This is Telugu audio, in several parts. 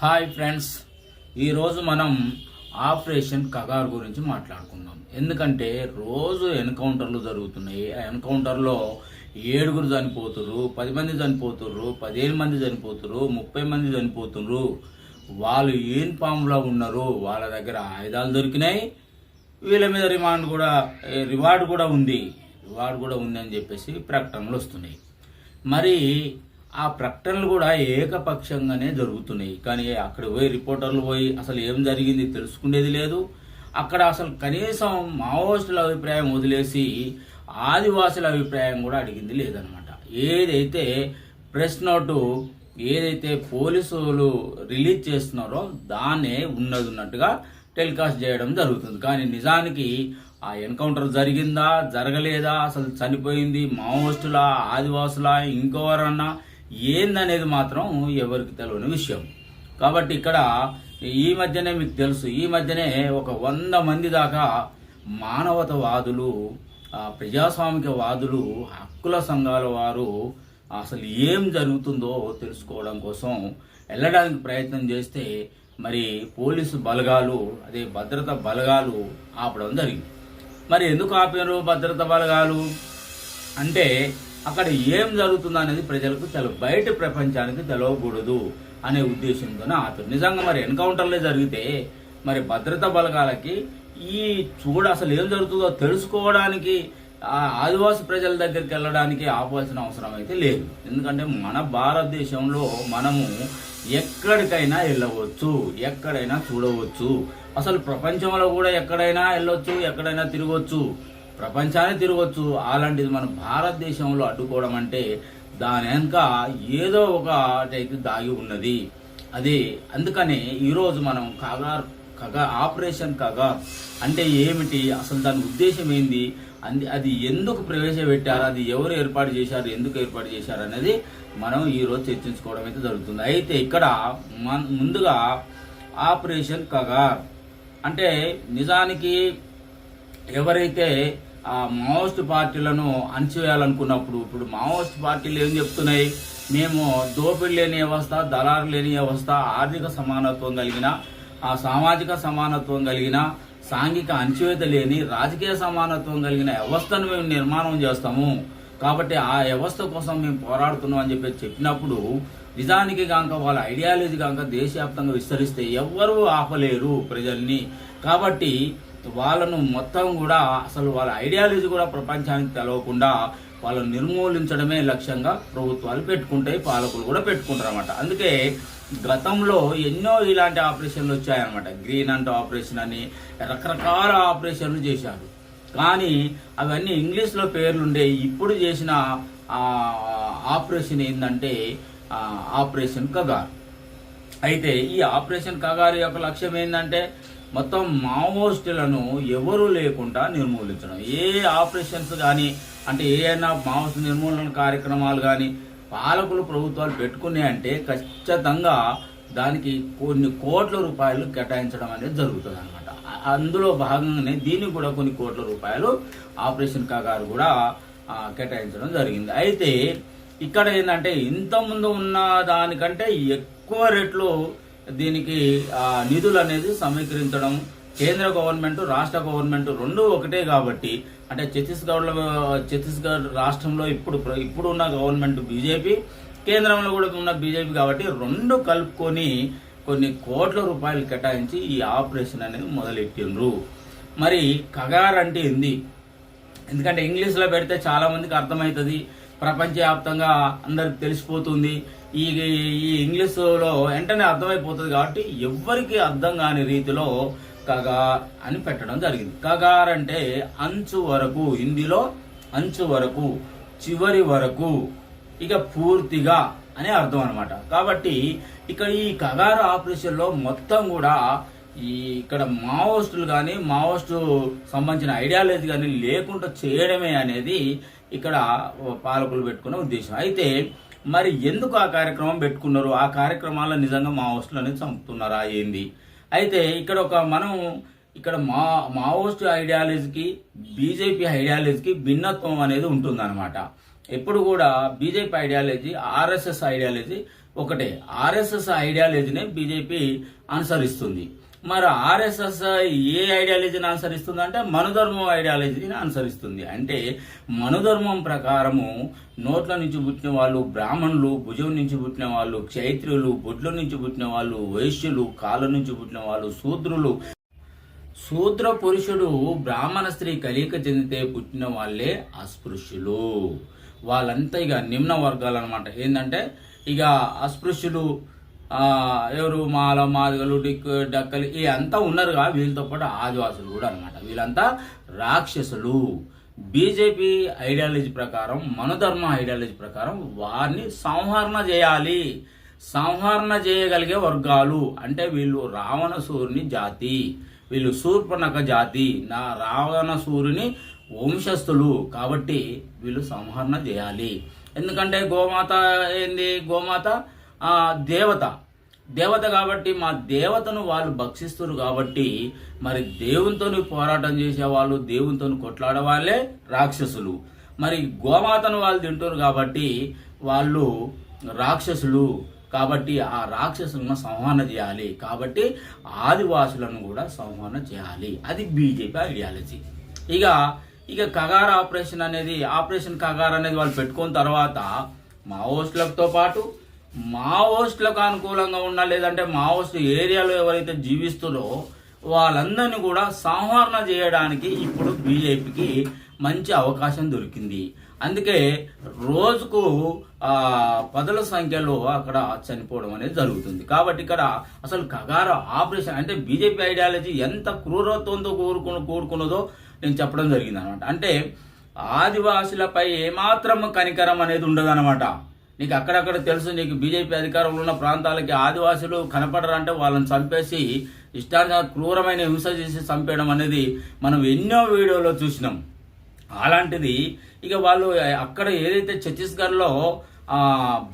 Hi friends. ఈరోజు మనం ఆపరేషన్ కగార్ గురించి మాట్లాడుకుందాం. ఎందుకంటే రోజు ఎన్కౌంటర్లు జరుగుతున్నాయి. ఆ ఎన్కౌంటర్లో ఏడుగురు చనిపోతుర్రు పది మంది చనిపోతుర్రు పదిహేను మంది చనిపోతుర్రు ముప్పై మంది చనిపోతుర్రు. వాళ్ళు ఏం పాములో ఉన్నారు వాళ్ళ దగ్గర ఆయుధాలు దొరికినాయి. వీళ్ళ మీద రిమాండ్ కూడా రివార్డ్ రివార్డు కూడా ఉంది. రివార్డు కూడా ఉంది అని చెప్పేసి ప్రకటనలు వస్తున్నాయి. మరి ఆ ప్రకటనలు కూడా ఏకపక్షంగానే జరుగుతున్నాయి. కానీ అక్కడ పోయి రిపోర్టర్లు పోయి అసలు ఏం జరిగింది తెలుసుకునేది లేదు. అక్కడ అసలు కనీసం మావోయిస్టుల అభిప్రాయం వదిలేసి ఆదివాసుల అభిప్రాయం కూడా అడిగింది లేదనమాట. ఏదైతే ప్రెస్ నోటు ఏదైతే పోలీసులు రిలీజ్ చేస్తున్నారో దాన్నే ఉన్నది ఉన్నట్టుగా టెలికాస్ట్ చేయడం జరుగుతుంది. కానీ నిజానికి ఆ ఎన్కౌంటర్ జరిగిందా జరగలేదా అసలు చనిపోయింది మావోయిస్టులా ఆదివాసులా ఇంకెవరన్నా ఏందనేది మాత్రం ఎవరికి తెలియని విషయం. కాబట్టి ఇక్కడ ఈ మధ్యనే మీకు తెలుసు ఈ మధ్యనే ఒక వంద మంది దాకా మానవతవాదులు ప్రజాస్వామిక వాదులు హక్కుల సంఘాల వారు అసలు ఏం జరుగుతుందో తెలుసుకోవడం కోసం వెళ్ళడానికి ప్రయత్నం చేస్తే మరి పోలీసు బలగాలు అదే భద్రత బలగాలు ఆపడం జరిగింది. మరి ఎందుకు ఆపారు భద్రత బలగాలు? అంటే అక్కడ ఏం జరుగుతుందో అనేది ప్రజలకు తెల బయట ప్రపంచానికి తెలవకూడదు అనే ఉద్దేశంతోనే అతను నిజంగా మరి ఎన్కౌంటర్లే జరిగితే మరి భద్రతా బలగాలకి ఈ చూడ అసలు ఏం జరుగుతుందో తెలుసుకోవడానికి ఆ ఆదివాసి ప్రజల దగ్గరికి వెళ్ళడానికి ఆపాల్సిన అవసరం అయితే లేదు. ఎందుకంటే మన భారతదేశంలో మనము ఎక్కడికైనా వెళ్ళవచ్చు ఎక్కడైనా చూడవచ్చు. అసలు ప్రపంచంలో కూడా ఎక్కడైనా వెళ్ళొచ్చు ఎక్కడైనా తిరగవచ్చు ప్రపంచాన్ని తిరగవచ్చు అలాంటిది మన భారతదేశంలో అడ్డుకోవడం అంటే దాని వెనుక ఏదో ఒక దాగి ఉన్నది. అది అందుకనే ఈరోజు మనం కగార్ కగా ఆపరేషన్ కగార్ అంటే ఏమిటి? అసలు దాని ఉద్దేశం ఏంది? అంది అది ఎందుకు ప్రవేశపెట్టారు? అది ఎవరు ఏర్పాటు చేశారు? ఎందుకు ఏర్పాటు చేశారు? అనేది మనం ఈరోజు చర్చించుకోవడం అయితే జరుగుతుంది. అయితే ఇక్కడ ముందుగా ఆపరేషన్ కగార్. అంటే నిజానికి ఎవరైతే మావోయిస్ట్ పార్టీలను అణచివేయాలనుకున్నప్పుడు ఇప్పుడు మావోయిస్ట్ పార్టీలు ఏం చెప్తున్నాయి? మేము దోపిడీ లేని వ్యవస్థ దళారు లేని వ్యవస్థ ఆర్థిక సమానత్వం కలిగిన ఆ సామాజిక సమానత్వం కలిగిన సాంఘిక అణచివేత లేని రాజకీయ సమానత్వం కలిగిన వ్యవస్థను మేము నిర్మాణం చేస్తాము. కాబట్టి ఆ వ్యవస్థ కోసం మేము పోరాడుతున్నాం అని చెప్పి చెప్పినప్పుడు నిజానికి కాక వాళ్ళ ఐడియాలజీ కాక దేశవ్యాప్తంగా విస్తరిస్తే ఎవ్వరూ ఆపలేరు ప్రజల్ని. కాబట్టి వాళ్ళను మొత్తం కూడా అసలు వాళ్ళ ఐడియాలజీ కూడా ప్రపంచానికి తెలవకుండా వాళ్ళని నిర్మూలించడమే లక్ష్యంగా ప్రభుత్వాలు పెట్టుకుంటాయి పాలకులు కూడా పెట్టుకుంటారు అనమాట అందుకే గతంలో ఎన్నో ఇలాంటి ఆపరేషన్లు వచ్చాయన్నమాట. గ్రీన్ అండ్ ఆపరేషన్ అని రకరకాల ఆపరేషన్లు చేశారు. కానీ అవన్నీ ఇంగ్లీష్లో పేర్లుండే ఇప్పుడు చేసిన ఆపరేషన్ ఏంటంటే ఆపరేషన్ కగార్. అయితే ఈ ఆపరేషన్ కగారు యొక్క లక్ష్యం ఏంటంటే మొత్తం మావోయిస్టులను ఎవరూ లేకుండా నిర్మూలించడం. ఏ ఆపరేషన్స్ కానీ అంటే ఏదైనా మావోయిస్ట్ నిర్మూలన కార్యక్రమాలు కానీ పాలకులు ప్రభుత్వాలు పెట్టుకున్నాయి అంటే ఖచ్చితంగా దానికి కొన్ని కోట్ల రూపాయలు కేటాయించడం అనేది జరుగుతుంది అనమాట అందులో భాగంగానే దీనికి కూడా కొన్ని కోట్ల రూపాయలు ఆపరేషన్ కగారు కూడా కేటాయించడం జరిగింది. అయితే ఇక్కడ ఏంటంటే ఇంతకుముందు ఉన్న దానికంటే ఎక్కువ రేట్లు దీనికి ఆ, నిధులు అనేది సమీకరించడం కేంద్ర గవర్నమెంట్ రాష్ట్ర గవర్నమెంట్ రెండు ఒకటే కాబట్టి అంటే ఛత్తీస్గఢ్లో ఛత్తీస్గఢ్ రాష్ట్రంలో ఇప్పుడు ప్ర- ఇప్పుడు ఉన్న గవర్నమెంట్ బీజేపీ కేంద్రంలో కూడా ఉన్న బీజేపీ కాబట్టి రెండు కలుపుకొని కొన్ని కోట్ల రూపాయలు కేటాయించి ఈ ఆపరేషన్ అనేది మొదలెట్టిండ్రు. మరి కగార్ అంటే ఏంది? ఎందుకంటే ఇంగ్లీష్లో పెడితే చాలామందికి అర్థమవుతుంది. ప్రపంచవ్యాప్తంగా అందరికి తెలిసిపోతుంది. ఈ ఈ ఇంగ్లీషులో వెంటనే అర్థమైపోతుంది కాబట్టి ఎవ్వరికి అర్థం కాని రీతిలో కగార్ అని పెట్టడం జరిగింది. కగార్ అంటే అంచు వరకు హిందీలో అంచు వరకు చివరి వరకు ఇక పూర్తిగా అనే అర్థం అనమాట కాబట్టి ఇక్కడ ఈ కగారు ఆపరేషన్లో మొత్తం కూడా ఈ ఇక్కడ మావోస్టులు కానీ మావోస్టు సంబంధించిన ఐడియాలజీ కానీ లేకుండా చేయడమే అనేది ఇక్కడ పాలకులు పెట్టుకున్న ఉద్దేశం. అయితే మరి ఎందుకు ఆ కార్యక్రమం పెట్టుకున్నారు? ఆ కార్యక్రమాల్లో నిజంగా మావోయిస్టులు అనేది చంపుతున్నారా ఏంది? అయితే ఇక్కడ ఒక మనం ఇక్కడ మా మావోస్ట్ ఐడియాలజీకి బీజేపీ ఐడియాలజీకి భిన్నత్వం అనేది ఉంటుందన్నమాట. ఎప్పుడు కూడా బీజేపీ ఐడియాలజీ ఆర్ఎస్ఎస్ ఐడియాలజీ ఒకటే. ఆర్ఎస్ఎస్ ఐడియాలజీనే బీజేపీ అనుసరిస్తుంది. మరి ఆర్ఎస్ఎస్ ఏ ఐడియాలజీని అనుసరిస్తుంది అంటే మనుధర్మం ఐడియాలజీని అనుసరిస్తుంది. అంటే మనుధర్మం ప్రకారము నోట్ల నుంచి పుట్టిన వాళ్ళు బ్రాహ్మణులు భుజం నుంచి పుట్టిన వాళ్ళు క్షైత్రులు బొడ్ల నుంచి పుట్టిన వాళ్ళు వైశ్యులు కాళ్ళ నుంచి పుట్టిన వాళ్ళు శూద్రులు. శూద్ర పురుషుడు బ్రాహ్మణ స్త్రీ కలియక చెందితే పుట్టిన వాళ్ళే అస్పృశ్యులు. వాళ్ళంతా ఇక నిమ్న వర్గాలు అనమాట ఏంటంటే ఇక అస్పృశ్యులు ఎవరు మాల మాదిగలు డిక్ డక్కలు ఈ అంతా ఉన్నారుగా వీళ్ళతో పాటు ఆదివాసులు కూడా అనమాట వీళ్ళంతా రాక్షసులు. బీజేపీ ఐడియాలజీ ప్రకారం మనధర్మ ఐడియాలజీ ప్రకారం వారిని సంహరణ చేయాలి. సంహరణ చేయగలిగే వర్గాలు. అంటే వీళ్ళు రావణసూరుని జాతి. వీళ్ళు శూర్పణక జాతి. నా రావణసూరుని వంశస్థులు. కాబట్టి వీళ్ళు సంహరణ చేయాలి. ఎందుకంటే గోమాత ఏంది? గోమాత దేవత. దేవత కాబట్టి మా దేవతను వాళ్ళు భక్షిస్తున్నారు కాబట్టి మరి దేవునితో పోరాటం చేసే వాళ్ళు దేవునితో కొట్లాడే వాళ్ళే రాక్షసులు. మరి గోమాతను వాళ్ళు తింటారు కాబట్టి వాళ్ళు రాక్షసులు. కాబట్టి ఆ రాక్షసులను సంహరణ చేయాలి. కాబట్టి ఆదివాసులను కూడా సంహరణ చేయాలి. అది బీజేపీ ఐడియాలజీ. ఇక ఇక కగార్ ఆపరేషన్ అనేది ఆపరేషన్ కగార్ అనేది వాళ్ళు పెట్టుకున్న తర్వాత మావోస్టులతో పాటు మావోయిస్టులకు అనుకూలంగా ఉన్న లేదంటే మావోస్ట్ ఏరియాలో ఎవరైతే జీవిస్తున్నారో వాళ్ళందరినీ కూడా సంహరణ చేయడానికి ఇప్పుడు బీజేపీకి మంచి అవకాశం దొరికింది. అందుకే రోజుకు పదల పదుల సంఖ్యలో అక్కడ చనిపోవడం అనేది జరుగుతుంది. కాబట్టి ఇక్కడ అసలు కగార ఆపరేషన్ అంటే బీజేపీ ఐడియాలజీ ఎంత క్రూరత్వంతో కూడుకుని కూడుకున్నదో నేను చెప్పడం జరిగింది అనమాట అంటే ఆదివాసులపై ఏమాత్రం కనికరం అనేది ఉండదన్నమాట నీకు అక్కడక్కడ తెలుసు నీకు బీజేపీ అధికారంలో ఉన్న ప్రాంతాలకి ఆదివాసులు కనపడరంటే వాళ్ళని చంపేసి ఇష్టాన్ని క్రూరమైన హింస చేసి చంపేయడం అనేది మనం ఎన్నో వీడియోలో చూసినాం. అలాంటిది ఇక వాళ్ళు అక్కడ ఏదైతే ఛత్తీస్గఢ్లో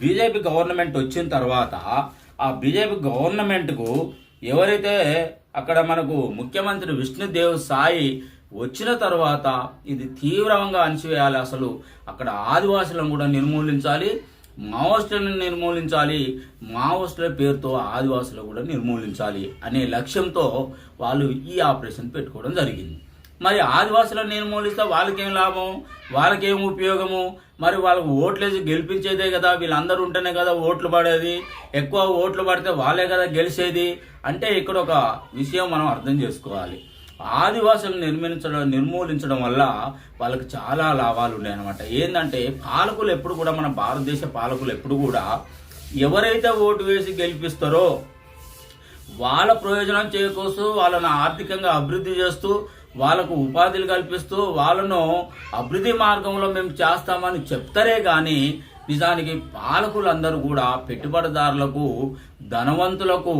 బీజేపీ గవర్నమెంట్ వచ్చిన తర్వాత ఆ బీజేపీ గవర్నమెంట్కు ఎవరైతే అక్కడ మనకు ముఖ్యమంత్రి విష్ణుదేవ్ సాయి వచ్చిన తర్వాత ఇది తీవ్రంగా అణచివేయాలి అసలు. అక్కడ ఆదివాసులను కూడా నిర్మూలించాలి మావోస్టులను నిర్మూలించాలి. మావోస్టుల పేరుతో ఆదివాసులు కూడా నిర్మూలించాలి అనే లక్ష్యంతో వాళ్ళు ఈ ఆపరేషన్ పెట్టుకోవడం జరిగింది. మరి ఆదివాసులను నిర్మూలిస్తే వాళ్ళకేం లాభం? వాళ్ళకేం ఉపయోగము? మరి వాళ్ళకు ఓట్లేసి గెలిపించేదే కదా వీళ్ళందరూ ఉంటేనే కదా ఓట్లు పడేది. ఎక్కువ ఓట్లు పడితే వాళ్ళే కదా గెలిచేది. అంటే ఇక్కడ ఒక విషయం మనం అర్థం చేసుకోవాలి. ఆదివాసులు నిర్మించడం నిర్మూలించడం వల్ల వాళ్ళకి చాలా లాభాలు ఉన్నాయి అనమాట ఏంటంటే పాలకులు ఎప్పుడు కూడా మన భారతదేశ పాలకులు ఎప్పుడు కూడా ఎవరైతే ఓటు వేసి గెలిపిస్తారో వాళ్ళ ప్రయోజనం చేకూరుస్తూ వాళ్ళను ఆర్థికంగా అభివృద్ధి చేస్తూ వాళ్ళకు ఉపాధులు కల్పిస్తూ వాళ్ళను అభివృద్ధి మార్గంలో మేము చేస్తామని చెప్తారే కానీ నిజానికి పాలకులందరూ కూడా పెట్టుబడిదారులకు ధనవంతులకు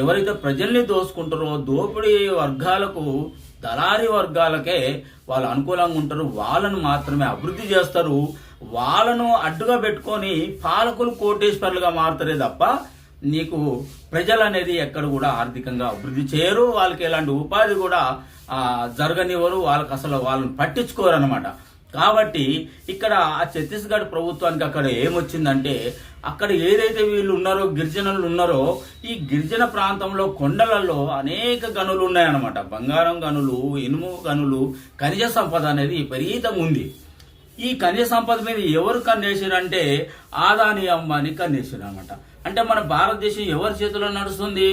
ఎవరైతే ప్రజల్ని దోసుకుంటారో దోపిడీ వర్గాలకు దళారీ వర్గాలకే వాళ్ళు అనుకూలంగా ఉంటారు. వాళ్ళను మాత్రమే అభివృద్ధి చేస్తారు. వాళ్ళను అడ్డుగా పెట్టుకొని పాలకులు కోటేశ్వర్లుగా మారుతారే తప్ప నీకు ప్రజలు అనేది ఎక్కడ కూడా ఆర్థికంగా అభివృద్ధి చేయరు. వాళ్ళకి ఎలాంటి ఉపాధి కూడా జరగనివ్వరు. వాళ్ళకి అసలు వాళ్ళని పట్టించుకోరు అనమాట కాబట్టి ఇక్కడ ఆ ఛత్తీస్గఢ్ ప్రభుత్వానికి అక్కడ ఏమొచ్చిందంటే అక్కడ ఏదైతే వీళ్ళు ఉన్నారో గిరిజనులు ఉన్నారో ఈ గిరిజన ప్రాంతంలో కొండలలో అనేక గనులు ఉన్నాయన్నమాట. బంగారం గనులు ఇనుము గనులు ఖనిజ సంపద అనేది విపరీతంగా ఉంది. ఈ ఖనిజ సంపద మీద ఎవరు కన్నేసారంటే ఆదాని అంబానీ కన్నేసారు అనమాట అంటే మన భారతదేశం ఎవరి చేతిలో నడుస్తుంది?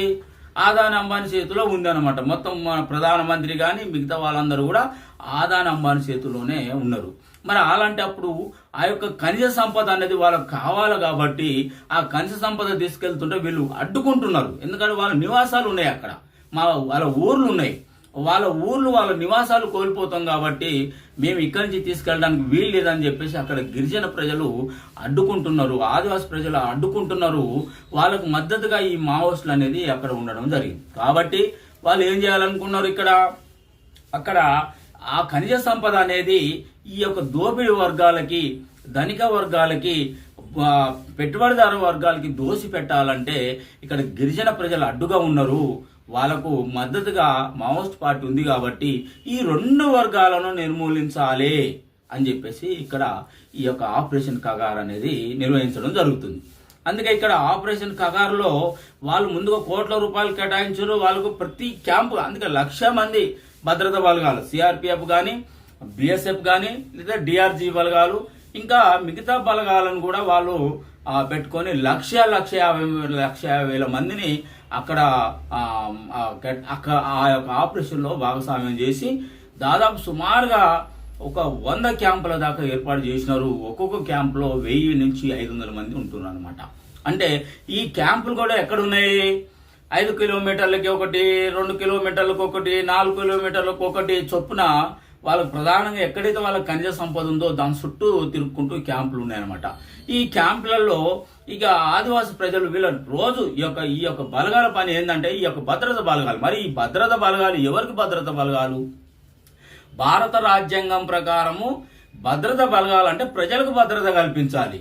ఆదాని అంబానీ చేతిలో ఉందన్నమాట. మొత్తం మన ప్రధానమంత్రి కానీ మిగతా వాళ్ళందరూ కూడా ఆదాని అంబాని చేతిలోనే ఉన్నారు. మరి అలాంటి అప్పుడు ఆ యొక్క ఖనిజ సంపద అనేది వాళ్ళకి కావాలి కాబట్టి ఆ ఖనిజ సంపద తీసుకెళ్తుంటే వీళ్ళు అడ్డుకుంటున్నారు. ఎందుకంటే వాళ్ళ నివాసాలు ఉన్నాయి అక్కడ. మా వాళ్ళ ఊర్లు ఉన్నాయి. వాళ్ళ ఊర్లు వాళ్ళ నివాసాలు కోల్పోతాం కాబట్టి మేము ఇక్కడి నుంచి తీసుకెళ్ళడానికి వీలు లేదని చెప్పేసి అక్కడ గిరిజన ప్రజలు అడ్డుకుంటున్నారు. ఆదివాసి ప్రజలు అడ్డుకుంటున్నారు. వాళ్ళకు మద్దతుగా ఈ మావోస్టులు అనేది అక్కడ ఉండడం జరిగింది. కాబట్టి వాళ్ళు ఏం చేయాలనుకున్నారు ఇక్కడ? అక్కడ ఆ ఖనిజ సంపద అనేది ఈ యొక్క దోపిడీ వర్గాలకి ధనిక వర్గాలకి పెట్టుబడిదారు వర్గాలకి దోసి పెట్టాలంటే ఇక్కడ గిరిజన ప్రజలు అడ్డుగా ఉన్నారు. వాళ్ళకు మద్దతుగా మావోస్ట్ పార్టీ ఉంది కాబట్టి ఈ రెండు వర్గాలను నిర్మూలించాలి అని చెప్పేసి ఇక్కడ ఈ యొక్క ఆపరేషన్ కగార్ అనేది నిర్వహించడం జరుగుతుంది. అందుకే ఇక్కడ ఆపరేషన్ కగారులో వాళ్ళు ముందుగా కోట్ల రూపాయలు కేటాయించారు. వాళ్ళకు ప్రతి క్యాంపు అందుకే లక్ష మంది భద్రతా బలగాలు సిఆర్పిఎఫ్ కానీ బిఎస్ఎఫ్ కానీ లేదా డిఆర్జీ బలగాలు ఇంకా మిగతా బలగాలను కూడా వాళ్ళు పెట్టుకొని లక్ష లక్ష యాభై లక్ష యాభై వేల మందిని అక్కడ ఆ, ఆ, యొక్క ఆపరేషన్లో భాగస్వామ్యం చేసి దాదాపు సుమారుగా ఒక వంద క్యాంపుల దాకా ఏర్పాటు చేసినారు. ఒక్కొక్క క్యాంపులో వెయ్యి నుంచి ఐదు వందల మంది ఉంటున్నారు అనమాట అంటే ఈ క్యాంపులు కూడా ఎక్కడ ఉన్నాయి ఐదు కిలోమీటర్లకి ఒకటి రెండు కిలోమీటర్లకు ఒకటి నాలుగు కిలోమీటర్లకు ఒకటి చొప్పున వాళ్ళకు ప్రధానంగా ఎక్కడైతే వాళ్ళకి ఖనిజ సంపద ఉందో దాని చుట్టూ తిరుక్కుంటూ క్యాంపులు ఉన్నాయన్నమాట. ఈ క్యాంపులలో ఇక ఆదివాసీ ప్రజలు వీళ్ళ రోజు ఈ యొక్క ఈ యొక్క బలగాల పని ఏంటంటే ఈ యొక్క భద్రత బలగాలు. మరి ఈ భద్రత బలగాలు ఎవరికి భద్రత బలగాలు? భారత రాజ్యాంగం ప్రకారము భద్రత బలగాలంటే ప్రజలకు భద్రత కల్పించాలి.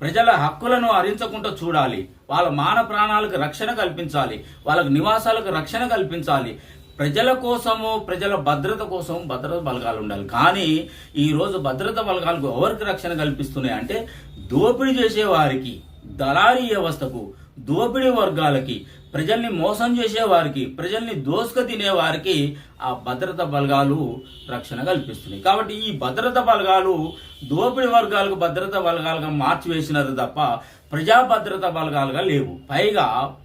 ప్రజల హక్కులను హరించకుండా చూడాలి. వాళ్ళ మాన ప్రాణాలకు రక్షణ కల్పించాలి వాళ్ళకి నివాసాలకు రక్షణ కల్పించాలి. ప్రజల కోసము ప్రజల భద్రత కోసం భద్రత బలగాలు ఉండాలి. కానీ ఈరోజు భద్రత బలగాలకు ఎవరికి రక్షణ కల్పిస్తున్నాయి అంటే దోపిడీ చేసే వారికి దళారీ వ్యవస్థకు దోపిడీ వర్గాలకి ప్రజల్ని మోసం చేసే వారికి ప్రజల్ని దోసుక తినే వారికి ఆ భద్రత బలగాలు రక్షణ కల్పిస్తున్నాయి. కాబట్టి ఈ భద్రత బలగాలు దోపిడీ వర్గాలకు భద్రత బలగాలుగా మార్చివేసినారు తప్ప ప్రజా భద్రత బలగాలుగా లేవు. పైగా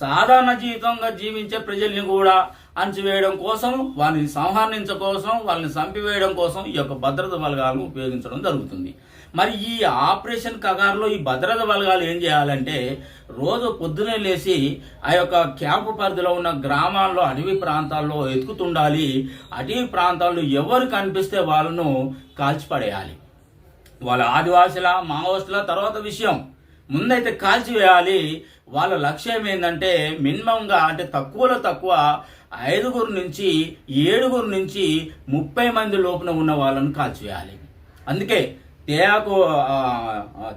సాధారణ జీవితంగా జీవించే ప్రజల్ని కూడా అణచివేయడం కోసం వాళ్ళని సంహరించ కోసం వాళ్ళని చంపివేయడం కోసం ఈ యొక్క భద్రత బలగాలను ఉపయోగించడం జరుగుతుంది. మరి ఈ ఆపరేషన్ కగారులో ఈ భద్రత బలగాలు ఏం చేయాలంటే రోజు పొద్దునే లేచి ఆ యొక్క క్యాంపు పరిధిలో ఉన్న గ్రామాల్లో అడవి ప్రాంతాల్లో ఎతుకుతుండాలి అటవీ ప్రాంతాల్లో ఎవరు కనిపిస్తే వాళ్ళను కాల్చిపడేయాలి. వాళ్ళ ఆదివాసుల మావోయిస్టుల తర్వాత విషయం. ముందైతే కాల్చివేయాలి వాళ్ళ లక్ష్యం ఏంటంటే మినిమంగా అంటే తక్కువలో తక్కువ ఐదుగురు నుంచి ఏడుగురు నుంచి ముప్పై మంది లోపున ఉన్న వాళ్ళను కాల్చివేయాలి అందుకే తేయాకు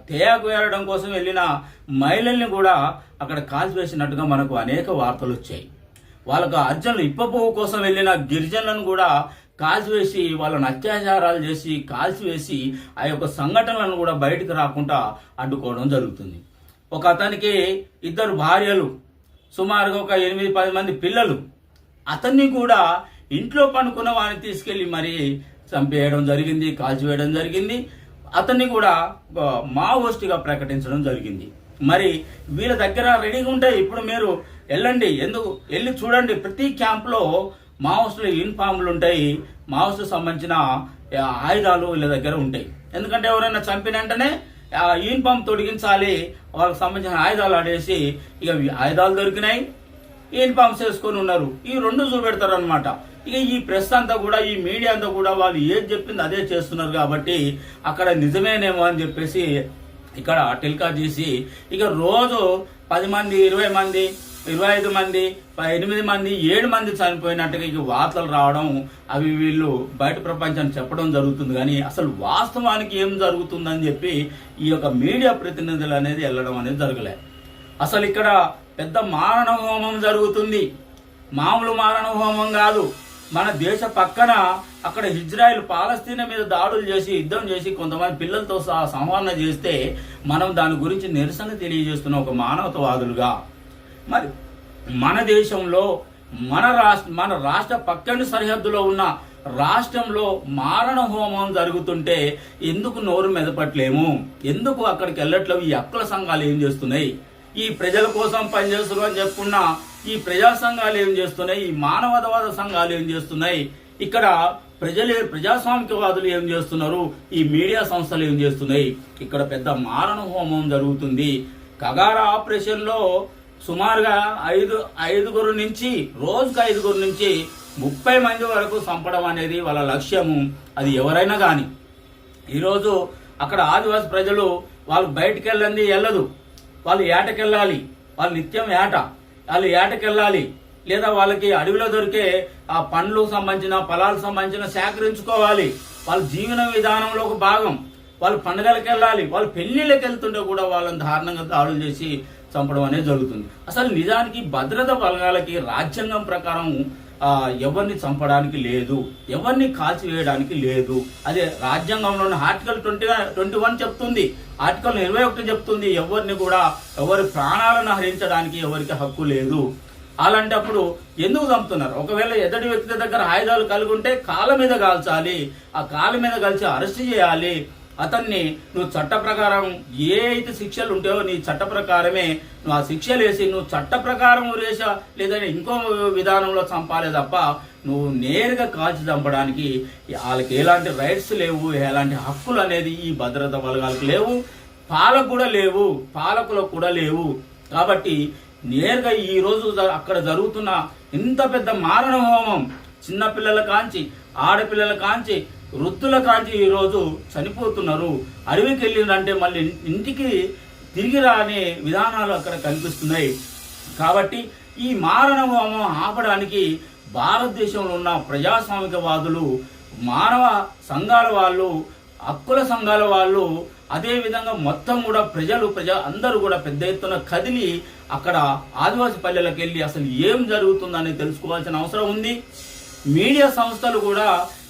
తేయాకు వేయడం కోసం వెళ్ళిన మహిళల్ని కూడా అక్కడ కాల్చివేసినట్టుగా మనకు అనేక వార్తలు వచ్చాయి. వాళ్ళకు అర్జునులు ఇప్పపువ్వు కోసం వెళ్ళిన గిరిజనులను కూడా కాల్చివేసి వాళ్ళని అత్యాచారాలు చేసి కాల్చివేసి ఆ యొక్క సంఘటనలను కూడా బయటకు రాకుండా అడ్డుకోవడం జరుగుతుంది. ఒక అతనికి ఇద్దరు భార్యలు సుమారుగా ఒక ఎనిమిది పది మంది పిల్లలు. అతన్ని కూడా ఇంట్లో పనుకున్న వాడిని తీసుకెళ్ళి మరి చంపేయడం జరిగింది కాల్చివేయడం జరిగింది. అతన్ని కూడా మావోస్టిగా ప్రకటించడం జరిగింది. మరి వీళ్ళ దగ్గర రెడీగా ఉంటాయి ఇప్పుడు మీరు వెళ్ళండి ఎందుకు వెళ్ళి చూడండి. ప్రతి క్యాంప్లో మావోస్టులు యూనిఫామ్లు ఉంటాయి. మావోస్టు సంబంధించిన ఆయుధాలు వీళ్ళ దగ్గర ఉంటాయి. ఎందుకంటే ఎవరైనా చంపిన వెంటనే ఆ యూనిఫామ్ తొడిగించాలి. వాళ్ళకి సంబంధించిన ఆయుధాలు ఆడేసి ఇక ఆయుధాలు దొరికినాయి. యూనిఫామ్స్ వేసుకొని ఉన్నారు. ఈ రెండు చూపెడతారు అనమాట ఇక ఈ ప్రెస్ అంతా కూడా ఈ మీడియా అంతా కూడా వాళ్ళు ఏది చెప్పింది అదే చేస్తున్నారు కాబట్టి అక్కడ నిజమేనేమో అని చెప్పేసి ఇక్కడ టెలికాస్ట్ చేసి ఇక రోజు పది మంది ఇరవై మంది ఇరవై ఐదు మంది ప- ఎనిమిది మంది ఏడు మంది చనిపోయినట్టుగా ఇక వార్తలు రావడం అవి వీళ్ళు బయట ప్రపంచాన్ని చెప్పడం జరుగుతుంది. కానీ అసలు వాస్తవానికి ఏం జరుగుతుందని చెప్పి ఈ యొక్క మీడియా ప్రతినిధులు అనేది వెళ్ళడం అనేది జరగలే. అసలు ఇక్కడ పెద్ద మారణ హోమం జరుగుతుంది. మామూలు మారణ హోమం కాదు. మన దేశ పక్కన అక్కడ ఇజ్రాయెల్ పాలస్తీనా మీద దాడులు చేసి యుద్ధం చేసి కొంతమంది పిల్లలతో సహా సంవరణ చేస్తే మనం దాని గురించి నిరసన తెలియజేస్తున్న ఒక మానవతవాదులుగా మరి మన దేశంలో మన రాష్ట్ర మన రాష్ట్ర పక్కన సరిహద్దులో ఉన్న రాష్ట్రంలో మారణ హోమం జరుగుతుంటే ఎందుకు నోరు మెదపట్లేము ఎందుకు అక్కడికి వెళ్ళట్లేవు? ఈ అక్కల సంఘాలు ఏం చేస్తున్నాయి? ఈ ప్రజల కోసం పనిచేస్తున్నారు అని చెప్పుకున్న ఈ ప్రజా సంఘాలు ఏం చేస్తున్నాయి? ఈ మానవతావాద సంఘాలు ఏం చేస్తున్నాయి? ఇక్కడ ప్రజలే ప్రజాస్వామికవాదులు ఏం చేస్తున్నారు? ఈ మీడియా సంస్థలు ఏం చేస్తున్నాయి? ఇక్కడ పెద్ద మారణ హోమం జరుగుతుంది. కగార ఆపరేషన్లో సుమారుగా ఐదు ఐదుగురు నుంచి రోజుకు ఐదుగురు నుంచి ముప్పై మంది వరకు చంపడం అనేది వాళ్ళ లక్ష్యము. అది ఎవరైనా కానీ ఈరోజు అక్కడ ఆదివాసి ప్రజలు వాళ్ళు బయటికి వెళ్ళింది. వెళ్ళదు వాళ్ళు ఏటకెళ్ళాలి. వాళ్ళు నిత్యం ఏట. వాళ్ళు ఏటకెళ్ళాలి. లేదా వాళ్ళకి అడవిలో దొరికే ఆ పండ్లకు సంబంధించిన ఫలాలకు సంబంధించిన సేకరించుకోవాలి. వాళ్ళ జీవన విధానంలో ఒక భాగం. వాళ్ళు పండుగలకు వెళ్ళాలి వాళ్ళు పెళ్ళిళ్ళకి వెళ్తుంటే కూడా వాళ్ళని దారుణంగా దాడులు చేసి చంపడం అనేది జరుగుతుంది. అసలు నిజానికి భద్రత బలగాలకి రాజ్యాంగం ప్రకారం ఎవరిని చంపడానికి లేదు ఎవరిని కాల్చివేయడానికి లేదు. అదే రాజ్యాంగంలోని ఆర్టికల్ ట్వంటీ ట్వంటీ వన్ చెప్తుంది. ఆర్టికల్ ఇరవై ఒకటి చెప్తుంది ఎవరిని కూడా ఎవరి ప్రాణాలను హరించడానికి ఎవరికి హక్కు లేదు. అలాంటప్పుడు ఎందుకు చంపుతున్నారు? ఒకవేళ ఎదటి వ్యక్తి దగ్గర ఆయుధాలు కలిగి ఉంటే కాళ్ళ మీద కాల్చాలి ఆ కాళ్ళ మీద కలిసి అరెస్ట్ చేయాలి అతన్ని నువ్వు చట్ట ప్రకారం ఏ అయితే శిక్షలు ఉంటాయో నీ చట్ట ప్రకారమే నువ్వు ఆ శిక్షలు వేసి నువ్వు చట్ట ప్రకారం ఉరేసా లేదంటే ఇంకో విధానంలో చంపాలే తప్ప నువ్వు నేరుగా కాల్చి చంపడానికి వాళ్ళకి ఎలాంటి రైట్స్ లేవు ఎలాంటి హక్కులు అనేది ఈ భద్రత బలగాలకు లేవు పాలకు కూడా లేవు పాలకులకు కూడా లేవు. కాబట్టి నేరుగా ఈరోజు అక్కడ జరుగుతున్న ఇంత పెద్ద మారణ హోమం చిన్నపిల్లల కాంచి ఆడపిల్లల కాంచి వృద్ధుల కాంచి ఈరోజు చనిపోతున్నారు. అడవికి వెళ్ళిందంటే మళ్ళీ ఇంటికి తిరిగి రాని విధానాలు అక్కడ కనిపిస్తున్నాయి. కాబట్టి ఈ మారణహోమం ఆపడానికి భారతదేశంలో ఉన్న ప్రజాస్వామికవాదులు మానవ సంఘాల వాళ్ళు హక్కుల సంఘాల వాళ్ళు అదేవిధంగా మొత్తం కూడా ప్రజలు ప్రజా అందరూ కూడా పెద్ద ఎత్తున కదిలి అక్కడ ఆదివాసి పల్లెలకు వెళ్ళి అసలు ఏం జరుగుతుందని తెలుసుకోవాల్సిన అవసరం ఉంది. మీడియా సంస్థలు కూడా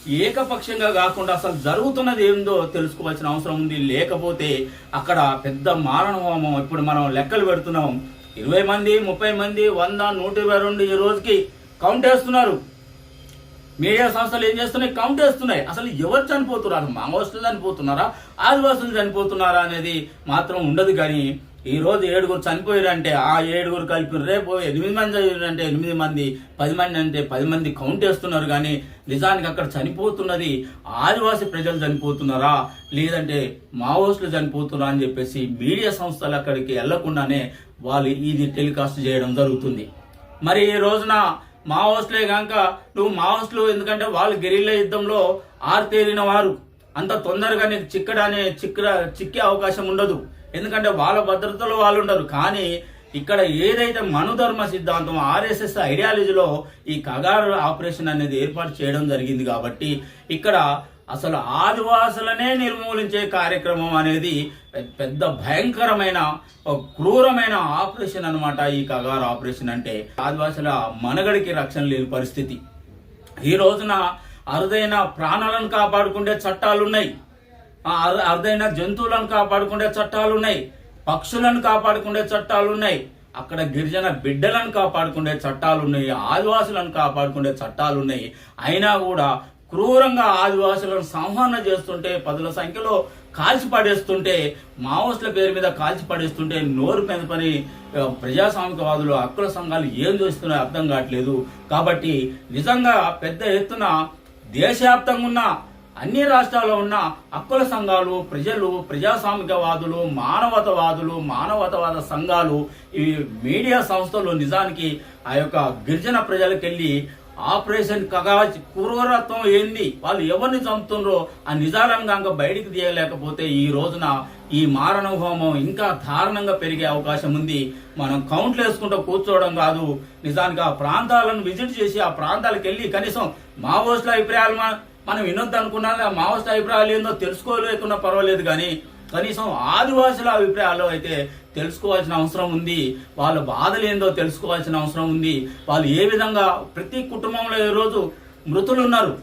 ఏకపక్షంగా కాకుండా అసలు జరుగుతున్నది ఏందో తెలుసుకోవాల్సిన అవసరం ఉంది. లేకపోతే అక్కడ పెద్ద మారణ హోమం ఇప్పుడు మనం లెక్కలు పెడుతున్నాం. ఇరవై మంది ముప్పై మంది వంద నూట ఇరవై రెండు ఈ రోజుకి కౌంట్ వేస్తున్నారు. మీడియా సంస్థలు ఏం చేస్తున్నాయి? కౌంట్ వేస్తున్నాయి. అసలు ఎవరు చనిపోతున్నారు? మావోయిస్టులు చనిపోతున్నారా? ఆదివాసులు చనిపోతున్నారా అనేది మాత్రం ఉండదు కానీ ఈ రోజు ఏడుగురు చనిపోయారంటే ఆ ఏడుగురు కలిపి రేపు ఎనిమిది మంది అంటే ఎనిమిది మంది పది మంది అంటే పది మంది కౌంట్ వేస్తున్నారు కానీ నిజానికి అక్కడ చనిపోతున్నది ఆదివాసీ ప్రజలు చనిపోతున్నారా? లేదంటే మావోయిస్టులు చనిపోతున్నారా అని చెప్పేసి మీడియా సంస్థలు అక్కడికి వెళ్ళకుండానే వాళ్ళు ఇది టెలికాస్ట్ చేయడం జరుగుతుంది. మరి ఈ రోజున మావోయిస్టులే కాక నువ్వు మావోయిస్టులు ఎందుకంటే వాళ్ళు గెరిల్లా యుద్ధంలో ఆరితేరిన వారు అంత తొందరగా నీకు చిక్కడానే చిక్కర చిక్కే అవకాశం ఉండదు. ఎందుకంటే వాళ్ళ భద్రతలో వాళ్ళు ఉండరు. కానీ ఇక్కడ ఏదైతే మనుధర్మ సిద్ధాంతం ఆర్ఎస్ఎస్ ఐడియాలజీలో ఈ కగారు ఆపరేషన్ అనేది ఏర్పాటు చేయడం జరిగింది కాబట్టి ఇక్కడ అసలు ఆదివాసులనే నిర్మూలించే కార్యక్రమం అనేది పెద్ద భయంకరమైన క్రూరమైన ఆపరేషన్ అనమాట ఈ కగార ఆపరేషన్ అంటే. ఆదివాసుల మనగడికి రక్షణ లేని పరిస్థితి. ఈ రోజున అరుదైన ప్రాణాలను కాపాడుకునే చట్టాలున్నాయి. అరుదైన జంతువులను కాపాడుకునే చట్టాలు ఉన్నాయి పక్షులను కాపాడుకునే చట్టాలు ఉన్నాయి అక్కడ గిరిజన బిడ్డలను కాపాడుకునే చట్టాలు ఉన్నాయి ఆదివాసులను కాపాడుకునే చట్టాలు ఉన్నాయి అయినా కూడా క్రూరంగా ఆదివాసులను సంహరణ చేస్తుంటే పదుల సంఖ్యలో కాల్చి పడేస్తుంటే మావోస్ల పేరు మీద కాల్చి పడేస్తుంటే నోరు మీద పని ప్రజాస్వామికవాదులు హక్కుల సంఘాలు ఏం చేస్తున్నాయో అర్థం కావట్లేదు. కాబట్టి నిజంగా పెద్ద ఎత్తున దేశవ్యాప్తంగా ఉన్న అన్ని రాష్ట్రాల్లో ఉన్న హక్కుల సంఘాలు ప్రజలు ప్రజాస్వామికవాదులు మానవతవాదులు మానవతవాద సంఘాలు ఈ మీడియా సంస్థలు నిజానికి ఆ యొక్క గిరిజన ప్రజలకెళ్ళి ఆపరేషన్ కగాజ్ క్రూరత్వం ఏంది? వాళ్ళు ఎవరిని చంపుతుండ్రో ఆ నిజాలను కనుక బయటికి తీయలేకపోతే ఈ రోజున ఈ మారణ హోమం ఇంకా దారుణంగా పెరిగే అవకాశం ఉంది. మనం కౌంట్లు వేసుకుంటూ కూర్చోవడం కాదు. నిజానికి ఆ ప్రాంతాలను విజిట్ చేసి ఆ ప్రాంతాలకు వెళ్ళి కనీసం మావోయిస్టుల అభిప్రాయాలు మనం వినొద్దు అనుకున్నా ఆ అభిప్రాయాలు ఏందో తెలుసుకోలేకున్నా పర్వాలేదు కానీ కనీసం ఆదివాసుల అభిప్రాయాలు అయితే తెలుసుకోవాల్సిన అవసరం ఉంది వాళ్ళ బాధలు ఏందో తెలుసుకోవాల్సిన అవసరం ఉంది వాళ్ళు ఏ విధంగా ప్రతి కుటుంబంలో ఈరోజు రోజు మృతులు ఉన్నారు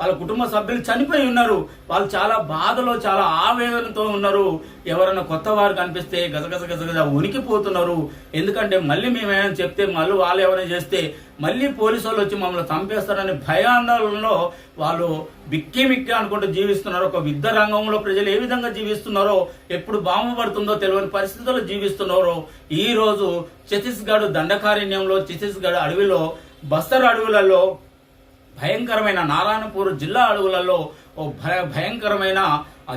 వాళ్ళ కుటుంబ సభ్యులు చనిపోయి ఉన్నారు. వాళ్ళు చాలా బాధలో చాలా ఆవేదనతో ఉన్నారు. ఎవరైనా కొత్త వారు కనిపిస్తే గజగజ గజగజ ఉనికిపోతున్నారు. ఎందుకంటే మళ్ళీ మేమేమైనా చెప్తే మళ్ళీ వాళ్ళు ఏమైనా చేస్తే మళ్ళీ పోలీసు వాళ్ళు వచ్చి మమ్మల్ని చంపేస్తారని భయాందోళనలో వాళ్ళు బిక్కి మిక్కి అనుకుంటూ జీవిస్తున్నారు. ఒక యుద్ధ రంగంలో ప్రజలు ఏ విధంగా జీవిస్తున్నారో ఎప్పుడు బాంబు పడుతుందో తెలియని పరిస్థితుల్లో జీవిస్తున్నారో. ఈ రోజు ఛత్తీస్గఢ్ దండకారణ్యంలో ఛత్తీస్గఢ్ అడవిలో బస్తర్ అడవులలో భయంకరమైన నారాయణపూర్ జిల్లా అడవులలో ఓ భయ భయంకరమైన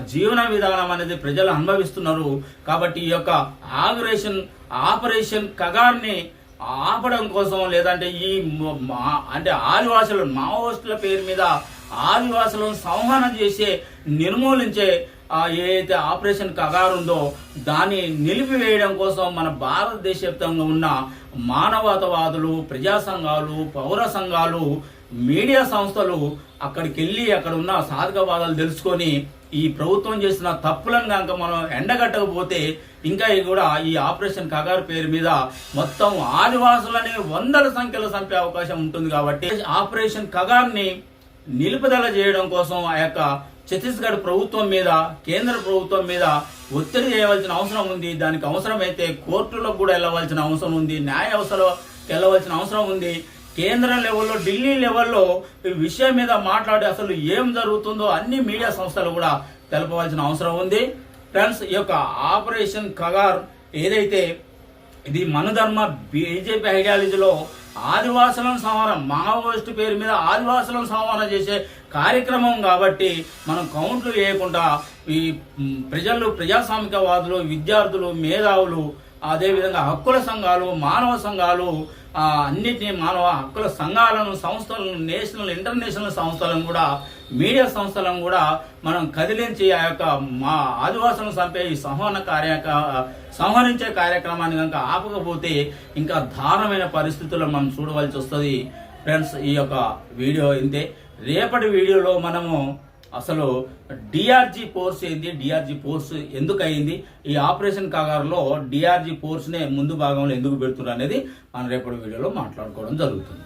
జీవన విధానం అనేది ప్రజలు అనుభవిస్తున్నారు. కాబట్టి ఈ యొక్క ఆపరేషన్ ఆపరేషన్ కగార్ని ఆపడం కోసం లేదంటే ఈ మా- అంటే ఆదివాసులు మావోయిస్టుల పేరు మీద ఆదివాసులను సంహరణ చేసే నిర్మూలించే ఏదైతే ఆపరేషన్ కగారు ఉందో దాన్ని నిలిపివేయడం కోసం మన భారతదేశ వ్యాప్తంగా ఉన్న మానవతావాదులు ప్రజా సంఘాలు పౌర సంఘాలు మీడియా సంస్థలు అక్కడికి వెళ్ళి అక్కడ ఉన్న సాధక బాధలు తెలుసుకొని ఈ ప్రభుత్వం చేసిన తప్పులను కనుక మనం ఎండగట్టకపోతే ఇంకా ఇది కూడా ఈ ఆపరేషన్ కగారు పేరు మీద మొత్తం ఆదివాసులని వందల సంఖ్యలో చంపే అవకాశం ఉంటుంది కాబట్టి ఆపరేషన్ కగార్ని నిలుపుదల చేయడం కోసం ఆ యొక్క ఛత్తీస్గఢ్ ప్రభుత్వం మీద కేంద్ర ప్రభుత్వం మీద ఒత్తిడి చేయవలసిన అవసరం ఉంది. దానికి అవసరమైతే కోర్టులకు కూడా వెళ్ళవలసిన అవసరం ఉంది. న్యాయ వ్యవస్థలోకి వెళ్ళవలసిన అవసరం ఉంది. కేంద్ర లెవెల్లో ఢిల్లీ లెవెల్లో ఈ విషయం మీద మాట్లాడి అసలు ఏం జరుగుతుందో అన్ని మీడియా సంస్థలు కూడా తెలపవలసిన అవసరం ఉంది. ఫ్రెండ్స్ ఈ యొక్క ఆపరేషన్ కగార్ ఏదైతే ఇది మనధర్మ బీజేపీ ఐడియాలజీలో ఆదివాసులను సంహారం మావోయిస్టు పేరు మీద ఆదివాసులను సంహారం చేసే కార్యక్రమం కాబట్టి మనం కౌంట్లు వేయకుండా ఈ ప్రజలు ప్రజాస్వామికవాదులు విద్యార్థులు మేధావులు అదేవిధంగా హక్కుల సంఘాలు మానవ సంఘాలు అన్నిటినీ మానవ హక్కుల సంఘాలను సంస్థలను నేషనల్ ఇంటర్నేషనల్ సంస్థలను కూడా మీడియా సంస్థలను కూడా మనం కదిలించి ఆ యొక్క మా ఆదివాసులను చంపే ఈ సంహరణ కార్యక సంహరించే కార్యక్రమాన్ని కనుక ఆపకపోతే ఇంకా దారుణమైన పరిస్థితులను మనం చూడవలసి వస్తుంది. ఫ్రెండ్స్ ఈ యొక్క వీడియో ఇంతే. రేపటి వీడియోలో మనము అసలు డిఆర్జీ ఫోర్స్ ఏంది? డిఆర్జీ ఫోర్స్ ఎందుకు అయింది ఈ ఆపరేషన్ కాగారులో డిఆర్జీ ఫోర్స్నే ముందు భాగంలో ఎందుకు పెడుతున్నారు అనేది మనం రేపటి వీడియోలో మాట్లాడుకోవడం జరుగుతుంది.